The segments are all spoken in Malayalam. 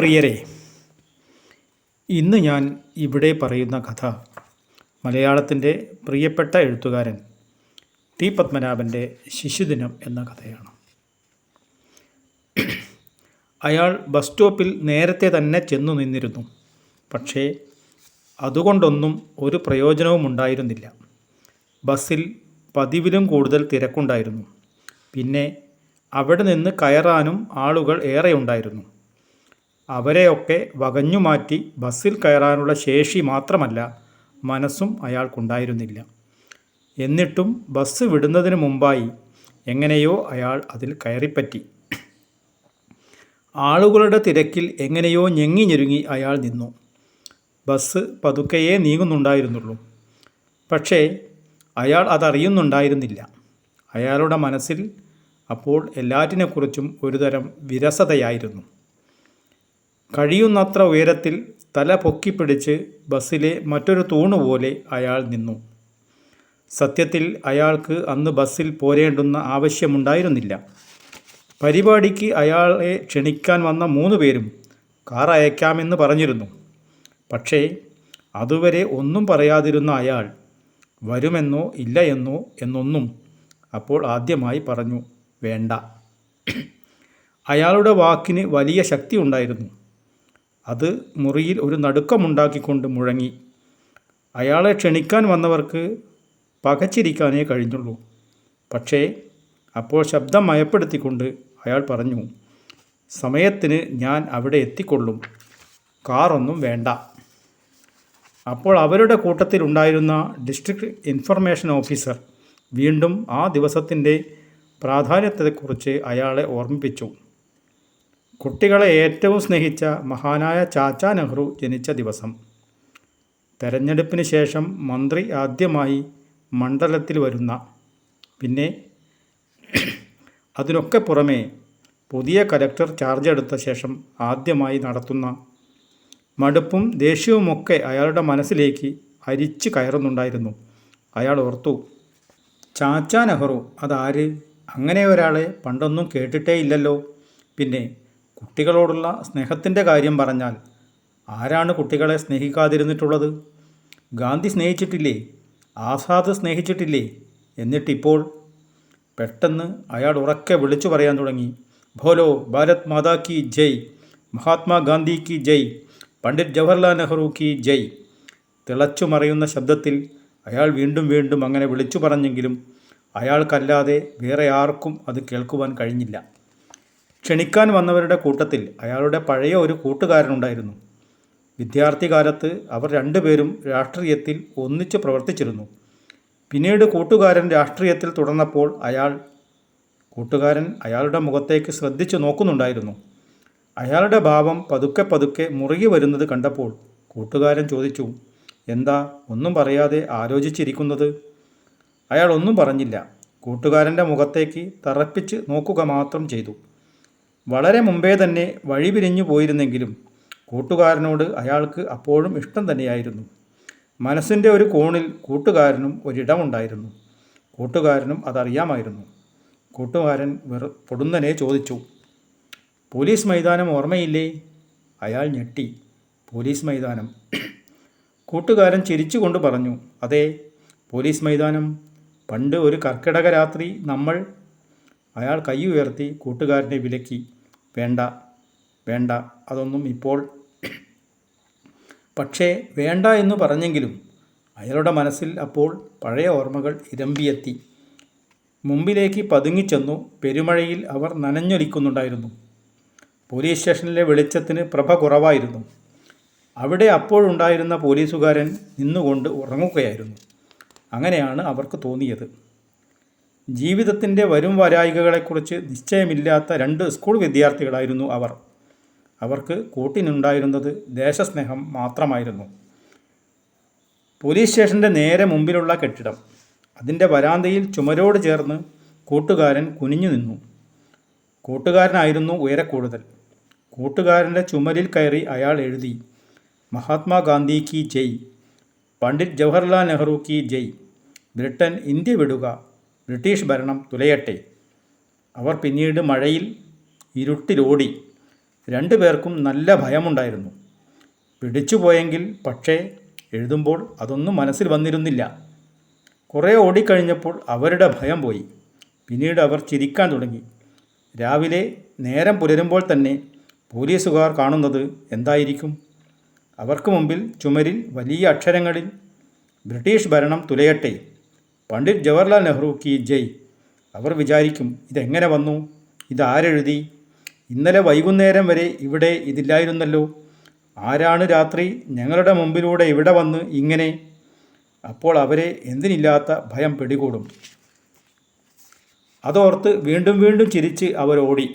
പ്രിയരെ ഇന്ന് ഞാൻ ഇവിടെ പറയുന്ന കഥ മലയാളത്തിന്റെ പ്രിയപ്പെട്ട എഴുത്തുകാരൻ ടി പത്മനാഭന്റെ ശിശുദിനം എന്ന കഥയാണ്. അയാൾ ബസ് സ്റ്റോപ്പിൽ നേരത്തെ തന്നെ ചെന്നു നിന്നിരുന്നു. പക്ഷേ അതുകൊണ്ടൊന്നും ഒരു പ്രയോജനവും ഉണ്ടായിരുന്നില്ല. ബസ്സിൽ പതിവിലും കൂടുതൽ തിരക്കുണ്ടായിരുന്നു. പിന്നെ അവിടെ നിന്ന് കയറാനും ആളുകൾ ഏറെയുണ്ടായിരുന്നു അവരെയൊക്കെ വകഞ്ഞുമാറ്റി ബസ്സിൽ കയറാനുള്ള ശേഷി മാത്രമല്ല മനസ്സും അയാൾക്കുണ്ടായിരുന്നില്ല. എന്നിട്ടും ബസ് വിടുന്നതിന് മുമ്പായി എങ്ങനെയോ അയാൾ അതിൽ കയറിപ്പറ്റി. ആളുകളുടെ തിരക്കിൽ എങ്ങനെയോ ഞെങ്ങി ഞെരുങ്ങി അയാൾ നിന്നു. ബസ് പതുക്കെയേ നീങ്ങുന്നുണ്ടായിരുന്നുള്ളൂ. പക്ഷേ അയാൾ അതറിയുന്നുണ്ടായിരുന്നില്ല. അയാളുടെ മനസ്സിൽ അപ്പോൾ എല്ലാറ്റിനെക്കുറിച്ചും ഒരുതരം വിരസതയായിരുന്നു. കഴിയുന്നത്ര ഉയരത്തിൽ തല പൊക്കിപ്പിടിച്ച് ബസ്സിലെ മറ്റൊരു തൂണുപോലെ അയാൾ നിന്നു. സത്യത്തിൽ അയാൾക്ക് അന്ന് ബസ്സിൽ പോരേണ്ടുന്ന ആവശ്യമുണ്ടായിരുന്നില്ല. പരിപാടിക്ക് അയാളെ ക്ഷണിക്കാൻ വന്ന മൂന്ന് പേരും കാർ അയക്കാമെന്ന് പറഞ്ഞിരുന്നു. പക്ഷേ അതുവരെ ഒന്നും പറയാതിരുന്ന അയാൾ വരുമെന്നോ ഇല്ല എന്നോ എന്നൊന്നും അപ്പോൾ ആദ്യമായി പറഞ്ഞു വേണ്ട. അയാളുടെ വാക്കിന് വലിയ ശക്തി ഉണ്ടായിരുന്നു. അത് മുറിയിൽ ഒരു നടുക്കമുണ്ടാക്കിക്കൊണ്ട് മുഴങ്ങി. അയാളെ ക്ഷണിക്കാൻ വന്നവർക്ക് പകച്ചിരിക്കാനേ കഴിഞ്ഞുള്ളൂ. പക്ഷേ അപ്പോൾ ശബ്ദം മയപ്പെടുത്തിക്കൊണ്ട് അയാൾ പറഞ്ഞു സമയത്തിന് ഞാൻ അവിടെ എത്തിക്കൊള്ളും. കാറൊന്നും വേണ്ട. അപ്പോൾ അവരുടെ കൂട്ടത്തിലുണ്ടായിരുന്ന ഡിസ്ട്രിക്ട് ഇൻഫർമേഷൻ ഓഫീസർ വീണ്ടും ആ ദിവസത്തിന്റെ പ്രാധാന്യത്തെക്കുറിച്ച് അയാളെ ഓർമ്മിപ്പിച്ചു. കുട്ടികളെ ഏറ്റവും സ്നേഹിച്ച മഹാനായ ചാച്ച നെഹ്റു ജനിച്ച ദിവസം. തെരഞ്ഞെടുപ്പിന് ശേഷം മന്ത്രി ആദ്യമായി മണ്ഡലത്തിൽ വരുന്ന പിന്നെ അതിനൊക്കെ പുറമേ പുതിയ കലക്ടർ ചാർജ് എടുത്ത ശേഷം ആദ്യമായി നടത്തുന്ന മടുപ്പും ദേഷ്യവുമൊക്കെ അയാളുടെ മനസ്സിലേക്ക് അരിച്ചു കയറുന്നുണ്ടായിരുന്നു. അയാൾ ഓർത്തു ചാച്ച നെഹ്റു അതാര്? അങ്ങനെ ഒരാളെ പണ്ടൊന്നും കേട്ടിട്ടേ ഇല്ലല്ലോ പിന്നെ കുട്ടികളോടുള്ള സ്നേഹത്തിന്റെ കാര്യം പറഞ്ഞാൽ ആരാണ് കുട്ടികളെ സ്നേഹിക്കാതിരുന്നിട്ടുള്ളത്? ഗാന്ധി സ്നേഹിച്ചിട്ടില്ലേ? ആസാദ് സ്നേഹിച്ചിട്ടില്ലേ? എന്നിട്ടിപ്പോൾ പെട്ടെന്ന് അയാൾ ഉറക്കെ വിളിച്ചു പറയാൻ തുടങ്ങി. ഭോലോ ഭാരത് മാതാ കി ജയ് മഹാത്മാഗാന്ധി കി ജയ് പണ്ഡിറ്റ് ജവഹർലാൽ നെഹ്റു കി ജയ് തിളച്ചു മറയുന്ന ശബ്ദത്തിൽ അയാൾ വീണ്ടും വീണ്ടും അങ്ങനെ വിളിച്ചു പറഞ്ഞെങ്കിലും അയാൾക്കല്ലാതെ വേറെ ആർക്കും അത് കേൾക്കുവാൻ കഴിഞ്ഞില്ല. ക്ഷണിക്കാൻ വന്നവരുടെ കൂട്ടത്തിൽ അയാളുടെ പഴയ ഒരു കൂട്ടുകാരനുണ്ടായിരുന്നു. വിദ്യാർത്ഥി കാലത്ത് അവർ രണ്ടുപേരും രാഷ്ട്രീയത്തിൽ ഒന്നിച്ച് പ്രവർത്തിച്ചിരുന്നു. പിന്നീട് കൂട്ടുകാരൻ രാഷ്ട്രീയത്തിൽ തുടർന്നപ്പോൾ അയാൾ കൂട്ടുകാരൻ അയാളുടെ മുഖത്തേക്ക് ശ്രദ്ധിച്ചു നോക്കുന്നുണ്ടായിരുന്നു. അയാളുടെ ഭാവം പതുക്കെ പതുക്കെ മുറുകി വരുന്നത് കണ്ടപ്പോൾ കൂട്ടുകാരൻ ചോദിച്ചു എന്താ ഒന്നും പറയാതെ ആലോചിച്ചിരിക്കുന്നത്? അയാൾ ഒന്നും പറഞ്ഞില്ല. കൂട്ടുകാരന്റെ മുഖത്തേക്ക് തറപ്പിച്ച് നോക്കുക മാത്രം ചെയ്തു. വളരെ മുമ്പേ തന്നെ വഴി പിരിഞ്ഞു പോയിരുന്നെങ്കിലും കൂട്ടുകാരനോട് അയാൾക്ക് അപ്പോഴും ഇഷ്ടം തന്നെയായിരുന്നു. മനസ്സിന്റെ ഒരു കോണിൽ കൂട്ടുകാരനും ഒരിടമുണ്ടായിരുന്നു. കൂട്ടുകാരനും അതറിയാമായിരുന്നു. കൂട്ടുകാരൻ വെറു പൊടുന്നനെ ചോദിച്ചു പോലീസ് മൈതാനം ഓർമ്മയില്ലേ? അയാൾ ഞെട്ടി. പോലീസ് മൈതാനം. കൂട്ടുകാരൻ ചിരിച്ചുകൊണ്ട് പറഞ്ഞു അതെ പോലീസ് മൈതാനം. പണ്ട് ഒരു കർക്കിടക രാത്രി നമ്മൾ അയാൾ കൈ ഉയർത്തി കൂട്ടുകാരനെ വിലക്കി. വേണ്ട വേണ്ട അതൊന്നും ഇപ്പോൾ പക്ഷേ വേണ്ട എന്ന് പറഞ്ഞെങ്കിലും അയാളുടെ മനസ്സിൽ അപ്പോൾ പഴയ ഓർമ്മകൾ ഇരമ്പിയെത്തി. മുമ്പിലേക്ക് പതുങ്ങിച്ചെന്നു പെരുമഴയിൽ അവർ നനഞ്ഞൊലിക്കുന്നുണ്ടായിരുന്നു. പോലീസ് സ്റ്റേഷനിലെ വെളിച്ചത്തിന് പ്രഭ കുറവായിരുന്നു. അവിടെ അപ്പോഴുണ്ടായിരുന്ന പോലീസുകാരൻ നിന്നുകൊണ്ട് ഉറങ്ങുകയായിരുന്നു. അങ്ങനെയാണ് അവർക്ക് തോന്നിയത്. ജീവിതത്തിന്റെ വരും വരായികകളെക്കുറിച്ച് നിശ്ചയമില്ലാത്ത രണ്ട് സ്കൂൾ വിദ്യാർത്ഥികളായിരുന്നു അവർ. അവർക്ക് കൂട്ടിനുണ്ടായിരുന്നത് ദേശസ്നേഹം മാത്രമായിരുന്നു. പോലീസ് സ്റ്റേഷന്റെ നേരെ മുമ്പിലുള്ള കെട്ടിടം. അതിന്റെ വരാന്തയിൽ ചുമരോട് ചേർന്ന് കൂട്ടുകാരൻ കുനിഞ്ഞു നിന്നു. കൂട്ടുകാരനായിരുന്നു ഉയരക്കൂടുതൽ. കൂട്ടുകാരന്റെ ചുമരിൽ കയറി അയാൾ എഴുതി മഹാത്മാഗാന്ധി കി ജയ് പണ്ഡിറ്റ് ജവഹർലാൽ നെഹ്റു കി ജയ് ബ്രിട്ടൻ ഇന്ത്യ വിടുക ബ്രിട്ടീഷ് ഭരണം തുലയട്ടെ. അവർ പിന്നീട് മഴയിൽ ഇരുട്ടിലോടി. രണ്ടു പേർക്കും നല്ല ഭയമുണ്ടായിരുന്നു. പിടിച്ചുപോയെങ്കിൽ പക്ഷേ എഴുതുമ്പോൾ അതൊന്നും മനസ്സിൽ വന്നിരുന്നില്ല. കുറേ ഓടിക്കഴിഞ്ഞപ്പോൾ അവരുടെ ഭയം പോയി. പിന്നീട് അവർ ചിരിക്കാൻ തുടങ്ങി. രാവിലെ നേരം പുലരുമ്പോൾ തന്നെ പോലീസുകാർ കാണുന്നത് എന്തായിരിക്കും? അവർക്ക് മുമ്പിൽ ചുമരിൽ വലിയ അക്ഷരങ്ങളിൽ ബ്രിട്ടീഷ് ഭരണം തുലയട്ടെ. പണ്ഡിറ്റ് ജവഹർലാൽ നെഹ്റു കി ജയ്. അവർ വിചാരിക്കും ഇതെങ്ങനെ വന്നു? ഇതാരെഴുതി ഇന്നലെ വൈകുന്നേരം വരെ ഇവിടെ ഇതില്ലായിരുന്നല്ലോ. ആരാണ് രാത്രി ഞങ്ങളുടെ മുമ്പിലൂടെ ഇവിടെ വന്ന് ഇങ്ങനെ? അപ്പോൾ അവരെ എന്തിനില്ലാത്ത ഭയം പിടികൂടും. അതോർത്ത് വീണ്ടും വീണ്ടും ചിരിച്ച് അവരോടി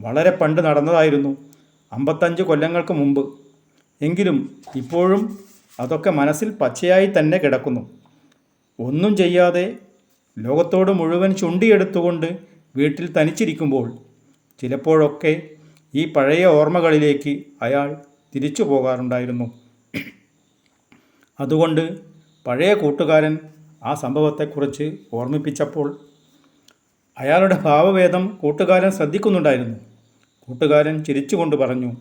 വളരെ പണ്ട് നടന്നതായിരുന്നു അമ്പത്തഞ്ച് കൊല്ലങ്ങൾക്ക് മുമ്പ്. എങ്കിലും ഇപ്പോഴും അതൊക്കെ മനസ്സിൽ പച്ചയായി തന്നെ കിടക്കുന്നു. ഒന്നും ചെയ്യാതെ ലോകത്തോട് മുഴുവൻ ചുണ്ടിയെടുത്തുകൊണ്ട് വീട്ടിൽ തനിച്ചിരിക്കുമ്പോൾ ചിലപ്പോഴൊക്കെ ഈ പഴയ ഓർമ്മകളിലേക്ക് അയാൾ തിരിച്ചു പോകാറുണ്ടായിരുന്നു. അതുകൊണ്ട് പഴയ കൂട്ടുകാരൻ ആ സംഭവത്തെക്കുറിച്ച് ഓർമ്മിപ്പിച്ചപ്പോൾ അയാളുടെ ഭാവഭേദം കൂട്ടുകാരൻ ശ്രദ്ധിക്കുന്നുണ്ടായിരുന്നു. കൂട്ടുകാരൻ ചിരിച്ചുകൊണ്ട് പറഞ്ഞു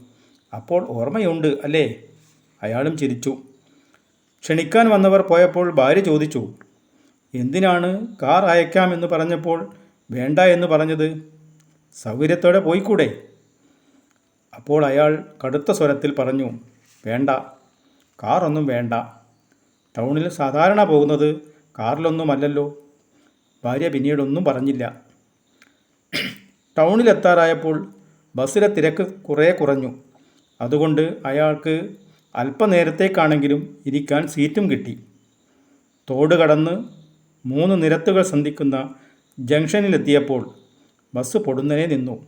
അപ്പോൾ ഓർമ്മയുണ്ട് അല്ലേ? അയാളും ചിരിച്ചു. ക്ഷണിക്കാൻ വന്നവർ പോയപ്പോൾ ഭാര്യ ചോദിച്ചു എന്തിനാണ് കാർ അയക്കാമെന്ന് പറഞ്ഞപ്പോൾ വേണ്ട എന്ന് പറഞ്ഞത്? സൗകര്യത്തോടെ പോയിക്കൂടെ? അപ്പോൾ അയാൾ കടുത്ത സ്വരത്തിൽ പറഞ്ഞു വേണ്ട കാറൊന്നും വേണ്ട. ടൗണിൽ സാധാരണ പോകുന്നത് കാറിലൊന്നുമല്ലല്ലോ. ഭാര്യ പിന്നീടൊന്നും പറഞ്ഞില്ല. ടൗണിലെത്താറായപ്പോൾ ബസ്സിലെ തിരക്ക് കുറേ കുറഞ്ഞു. അതുകൊണ്ട് അയാൾക്ക് അല്പനേരത്തേക്കാണെങ്കിലും ഇരിക്കാൻ സീറ്റും കിട്ടി. തോട് കടന്ന് മൂന്ന് നിരത്തുകൾ സന്ധിക്കുന്ന ജംഗ്ഷനിലെത്തിയപ്പോൾ ബസ് പൊടുന്നനെ നിന്നു.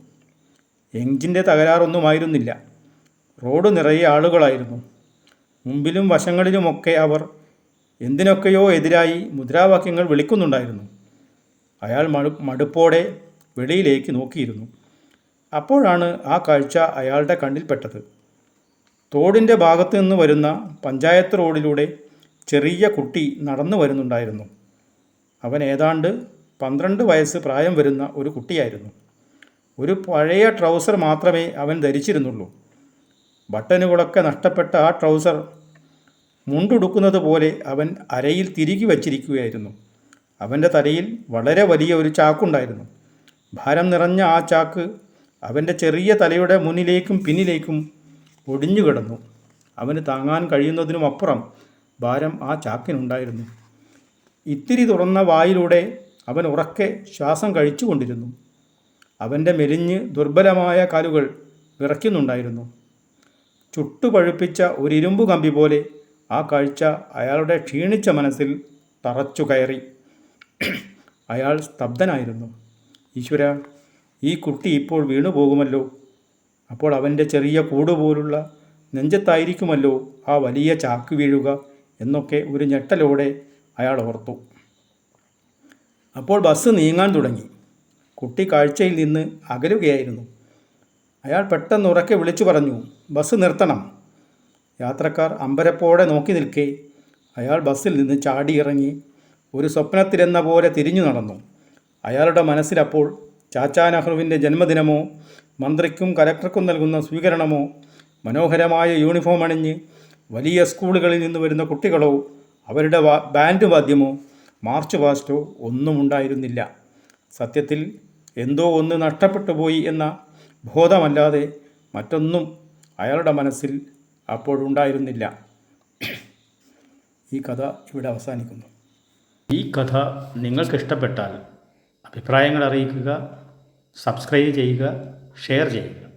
എഞ്ചിന്റെ തകരാറൊന്നുമായിരുന്നില്ല. റോഡ് നിറയെ ആളുകളായിരുന്നു. മുമ്പിലും വശങ്ങളിലുമൊക്കെ അവർ എന്തിനൊക്കെയോ എതിരായി മുദ്രാവാക്യങ്ങൾ വിളിക്കുന്നുണ്ടായിരുന്നു. അയാൾ മടു മടുപ്പോടെ വെളിയിലേക്ക് നോക്കിയിരുന്നു. അപ്പോഴാണ് ആ കാഴ്ച അയാളുടെ കണ്ണിൽപ്പെട്ടത് തോടിന്റെ ഭാഗത്തു നിന്ന് വരുന്ന പഞ്ചായത്ത് റോഡിലൂടെ ചെറിയ കുട്ടി നടന്നു വരുന്നുണ്ടായിരുന്നു. അവൻ ഏതാണ്ട് പന്ത്രണ്ട് വയസ്സ് പ്രായം വരുന്ന ഒരു കുട്ടിയായിരുന്നു. ഒരു പഴയ ട്രൗസർ മാത്രമേ അവൻ ധരിച്ചിരുന്നുള്ളൂ. ബട്ടനുകളൊക്കെ നഷ്ടപ്പെട്ട ആ ട്രൗസർ മുണ്ടുടുക്കുന്നത് പോലെ അവൻ അരയിൽ തിരികി വച്ചിരിക്കുകയായിരുന്നു. അവന്റെ തലയിൽ വളരെ വലിയ ഒരു ചാക്കുണ്ടായിരുന്നു. ഭാരം നിറഞ്ഞ ആ ചാക്ക് അവന്റെ ചെറിയ തലയുടെ മുന്നിലേക്കും പിന്നിലേക്കും ഒടിഞ്ഞു കിടന്നു അവന് താങ്ങാൻ കഴിയുന്നതിനുമപ്പുറം ഭാരം ആ ചാക്കിനുണ്ടായിരുന്നു. ഇത്തിരി തുറന്ന വായിലൂടെ അവൻ ഉറക്കെ ശ്വാസം കഴിച്ചുകൊണ്ടിരുന്നു. അവന്റെ മെലിഞ്ഞ് ദുർബലമായ കാലുകൾ വിറയ്ക്കുന്നുണ്ടായിരുന്നു. ചുട്ടുപഴുപ്പിച്ച ഒരു ഇരുമ്പു കമ്പി പോലെ ആ കാഴ്ച അയാളുടെ ക്ഷീണിച്ച മനസ്സിൽ തറച്ചു കയറി. അയാൾ സ്തബ്ധനായിരുന്നു. ഈശ്വര ഈ കുട്ടി ഇപ്പോൾ വീണു പോകുമല്ലോ. അപ്പോൾ അവന്റെ ചെറിയ കൂട് പോലുള്ള നെഞ്ചത്തായിരിക്കുമല്ലോ ആ വലിയ ചാക്ക് വീഴുക എന്നൊക്കെ ഒരു ഞെട്ടലോടെ അയാൾ ഓർത്തു. അപ്പോൾ ബസ് നീങ്ങാൻ തുടങ്ങി. കുട്ടി കാഴ്ചയിൽ നിന്ന് അകലുകയായിരുന്നു. അയാൾ പെട്ടെന്ന് ഉറക്കെ വിളിച്ചു പറഞ്ഞു ബസ് നിർത്തണം. യാത്രക്കാർ അമ്പരപ്പോടെ നോക്കി നിൽക്കെ. അയാൾ ബസ്സിൽ നിന്ന് ചാടിയിറങ്ങി ഒരു സ്വപ്നത്തിലെന്ന പോലെ തിരിഞ്ഞു നടന്നു. അയാളുടെ മനസ്സിലപ്പോൾ ചാച്ചാ നെഹ്റുവിന്റെ ജന്മദിനമോ മന്ത്രിക്കും കലക്ടർക്കും നൽകുന്ന സ്വീകരണമോ മനോഹരമായ യൂണിഫോം അണിഞ്ഞ് വലിയ സ്കൂളുകളിൽ നിന്ന് വരുന്ന കുട്ടികളോ അവരുടെ ബാൻഡ് വാദ്യമോ മാർച്ച് പാസ്റ്റോ ഒന്നും ഉണ്ടായിരുന്നില്ല. സത്യത്തിൽ എന്തോ ഒന്ന് നഷ്ടപ്പെട്ടു പോയി എന്ന ബോധമല്ലാതെ മറ്റൊന്നും അയാളുടെ മനസ്സിൽ അപ്പോഴുണ്ടായിരുന്നില്ല ഈ കഥ ഇവിടെ അവസാനിക്കുന്നു. ഈ കഥ നിങ്ങൾക്കിഷ്ടപ്പെട്ടാൽ അഭിപ്രായങ്ങൾ അറിയിക്കുക സബ്സ്ക്രൈബ് ചെയ്യുക ഷെയർ ചെയ്യുക.